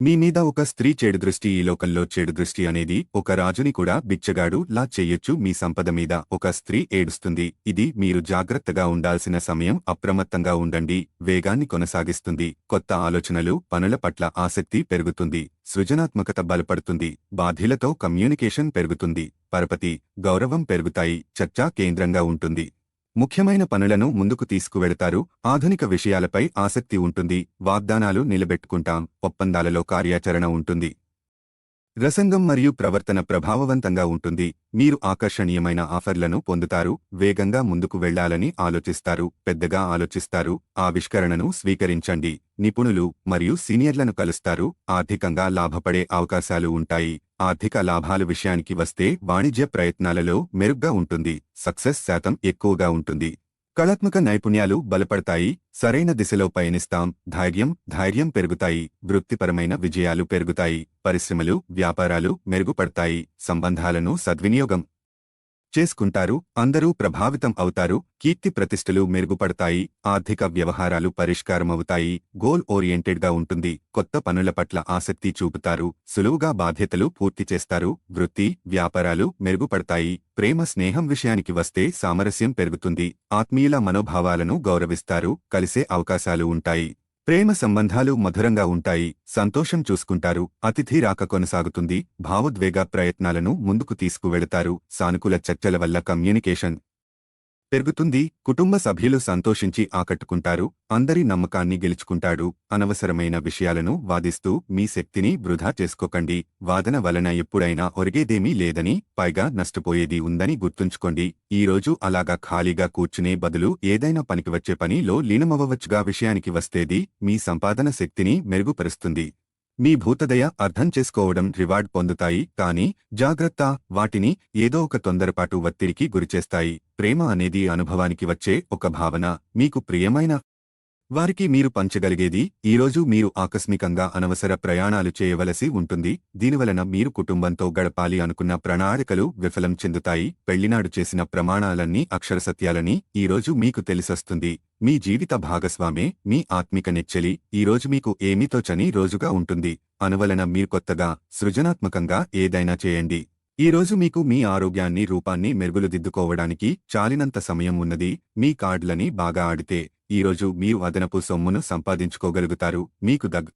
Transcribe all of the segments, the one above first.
మీ మీద ఒక స్త్రీ చెడు దృష్టి ఈ లోకంలో చెడు దృష్టి అనేది ఒక రాజుని కూడా బిచ్చగాడు లా చెయ్యొచ్చు మీ సంపద మీద ఒక స్త్రీ ఏడుస్తుంది. ఇది మీరు జాగ్రత్తగా ఉండాల్సిన సమయం. అప్రమత్తంగా ఉండండి. వేగాన్ని కొనసాగిస్తుంది. కొత్త ఆలోచనలు పనుల పట్ల ఆసక్తి పెరుగుతుంది. సృజనాత్మకత బలపడుతుంది. బాధ్యులతో కమ్యూనికేషన్ పెరుగుతుంది. పరపతి గౌరవం పెరుగుతాయి. చర్చా కేంద్రంగా ఉంటుంది. ముఖ్యమైన పనులను ముందుకు తీసుకువెడతారు ఆధునిక విషయాలపై ఆసక్తి ఉంటుంది. వాగ్దానాలు నిలబెట్టుకుంటాం. ఒప్పందాలలో కార్యాచరణ ఉంటుంది. రసంగం మరియు ప్రవర్తన ప్రభావవంతంగా ఉంటుంది. మీరు ఆకర్షణీయమైన ఆఫర్లను పొందుతారు వేగంగా ముందుకు వెళ్ళాలని ఆలోచిస్తారు పెద్దగా ఆలోచిస్తారు ఆవిష్కరణను స్వీకరించండి. నిపుణులు మరియు సీనియర్లను కలుస్తారు ఆర్థికంగా లాభపడే అవకాశాలు ఉంటాయి. ఆర్థిక లాభాల విషయానికి వస్తే వాణిజ్య ప్రయత్నాలలో మెరుగ్గా ఉంటుంది సక్సెస్ శాతం ఎక్కువగా ఉంటుంది. కళాత్మక నైపుణ్యాలు బలపడతాయి సరైన దిశలో పయనిస్తాం ధైర్యం ధైర్యం పెరుగుతాయి వృత్తిపరమైన విజయాలు పెరుగుతాయి పరిశ్రమలు వ్యాపారాలు మెరుగుపడతాయి సంబంధాలను సద్వినియోగం చేసుకుంటారు అందరూ ప్రభావితం అవుతారు కీర్తి ప్రతిష్టలు మెరుగుపడతాయి ఆర్థిక వ్యవహారాలు పరిష్కారమవుతాయి గోల్ ఓరియంటెడ్గా ఉంటుంది కొత్త పనుల పట్ల ఆసక్తి చూపుతారు సులువుగా బాధ్యతలు పూర్తి చేస్తారు వృత్తి వ్యాపారాలు మెరుగుపడతాయి ప్రేమ స్నేహం విషయానికి వస్తే సామరస్యం పెరుగుతుంది ఆత్మీయుల మనోభావాలను గౌరవిస్తారు కలిసే అవకాశాలు ఉంటాయి. ప్రేమ సంబంధాలు మధురంగా ఉంటాయి సంతోషం చూసుకుంటారు అతిథి రాక కొనసాగుతుంది భావోద్వేగ ప్రయత్నాలను ముందుకు తీసుకువెడతారు సానుకూల చర్చల వల్ల కమ్యూనికేషన్ పెరుగుతుంది కుటుంబ సభ్యులు సంతోషించి ఆకట్టుకుంటారు అందరి నమ్మకాన్ని గెలుచుకుంటాడు అనవసరమైన విషయాలను వాదిస్తూ మీ శక్తిని వృధా చేసుకోకండి వాదన వలన ఎప్పుడైనా ఒరిగేదేమీ లేదని పైగా నష్టపోయేది ఉందని గుర్తుంచుకోండి ఈరోజు అలాగా ఖాళీగా కూర్చునే బదులు ఏదైనా పనికి వచ్చే పనిలో లీనమవ్వవచ్చుగా విషయానికి వస్తేది మీ సంపాదన శక్తిని మెరుగుపరుస్తుంది. మీ భూతదయ అర్థం చేసుకోవడం రివార్డ్ పొందుతాయి కానీ జాగ్రత్త వాటిని ఏదో ఒక తొందరపాటు ఒత్తిడికి గురిచేస్తాయి. ప్రేమ అనేది అనుభవానికి వచ్చే ఒక భావన. మీకు ప్రియమైన వారికి మీరు పంచగలిగేది ఈరోజు మీరు ఆకస్మికంగా అనవసర ప్రయాణాలు చేయవలసి ఉంటుంది దీనివలన మీరు కుటుంబంతో గడపాలి అనుకున్న ప్రణాళికలు విఫలం చెందుతాయి పెళ్ళినాడు చేసిన ప్రమాణాలన్నీ అక్షరసత్యాలని ఈరోజు మీకు తెలిసొస్తుంది. మీ జీవిత భాగస్వామే మీ ఆత్మిక నెచ్చెలి ఈరోజు మీకు ఏమీ తోచని రోజుగా ఉంటుంది. అనువలన మీరు కొత్తగా సృజనాత్మకంగా ఏదైనా చేయండి. ఈరోజు మీకు మీ ఆరోగ్యాన్ని రూపాన్ని మెరుగులుదిద్దుకోవడానికి చాలినంత సమయం ఉన్నది మీ కార్డులని బాగా ఆడితే ఈరోజు మీరు అదనపు సొమ్మును సంపాదించుకోగలుగుతారు. మీకు దగ్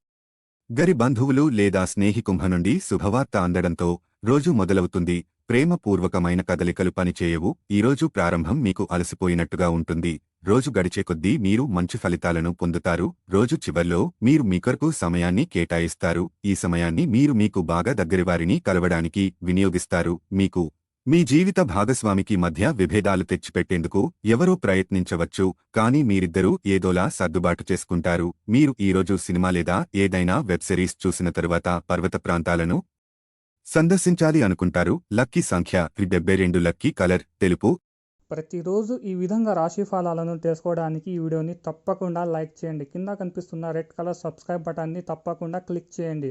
గరి బంధువులు లేదా స్నేహికుంభ నుండి శుభవార్త అందడంతో రోజు మొదలవుతుంది. ప్రేమపూర్వకమైన కదలికలు పనిచేయవు. ఈరోజు ప్రారంభం మీకు అలసిపోయినట్టుగా ఉంటుంది. రోజు గడిచే కొద్దీ మీరు మంచి ఫలితాలను పొందుతారు. రోజు చివర్లో మీరు మీకొరకు సమయాన్ని కేటాయిస్తారు. ఈ సమయాన్ని మీరు మీకు బాగా దగ్గరివారిని కలవడానికి వినియోగిస్తారు. మీకు మీ జీవిత భాగస్వామికి మధ్య విభేదాలు తెచ్చిపెట్టేందుకు ఎవరో ప్రయత్నించవచ్చు కానీ మీరిద్దరూ ఏదోలా సర్దుబాటు చేసుకుంటారు. మీరు ఈరోజు సినిమా లేదా ఏదైనా వెబ్ సిరీస్ చూసిన తరువాత పర్వత ప్రాంతాలను సందర్శించాలి అనుకుంటారు. లక్కీ సంఖ్య డెబ్బై రెండు లక్కీ కలర్ తెలుపు. ప్రతిరోజు ఈ విధంగా రాశి ఫలాలను తెలుసుకోవడానికి ఈ వీడియోని తప్పకుండా లైక్ చేయండి. కింద కనిపిస్తున్న రెడ్ కలర్ సబ్స్క్రైబ్ బటన్ని తప్పకుండా క్లిక్ చేయండి.